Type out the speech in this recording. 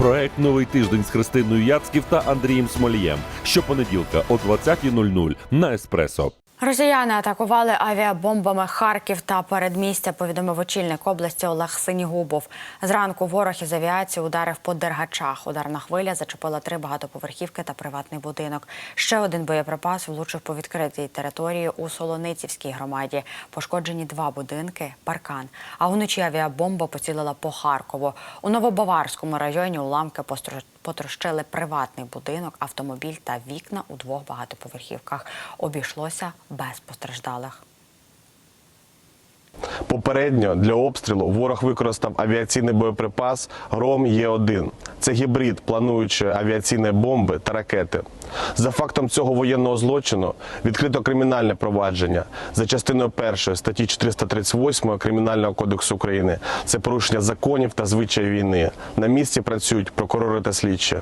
Проект Новий тиждень з Христиною Яцьків та Андрієм Смолієм. Щопонеділка о 20.00 на Еспресо. Росіяни атакували авіабомбами Харків та передмістя, повідомив очільник області Олег Синігубов. Зранку ворог із авіації ударив по Дергачах. Ударна хвиля зачепила три багатоповерхівки та приватний будинок. Ще один боєприпас влучив по відкритій території у Солоницівській громаді. Пошкоджені два будинки, паркан. А вночі авіабомба поцілила по Харкову. У Новобаварському районі уламки потрощили приватний будинок, автомобіль та вікна у двох багатоповерхівках. Обійшлося без постраждалих. Попередньо для обстрілу ворог використав авіаційний боєприпас Гром Є1. Це гібрид плануючої авіаційної бомби та ракети. За фактом цього воєнного злочину відкрито кримінальне провадження за частиною першої статті 438 Кримінального кодексу України. Це порушення законів та звичаїв війни. На місці працюють прокурори та слідчі.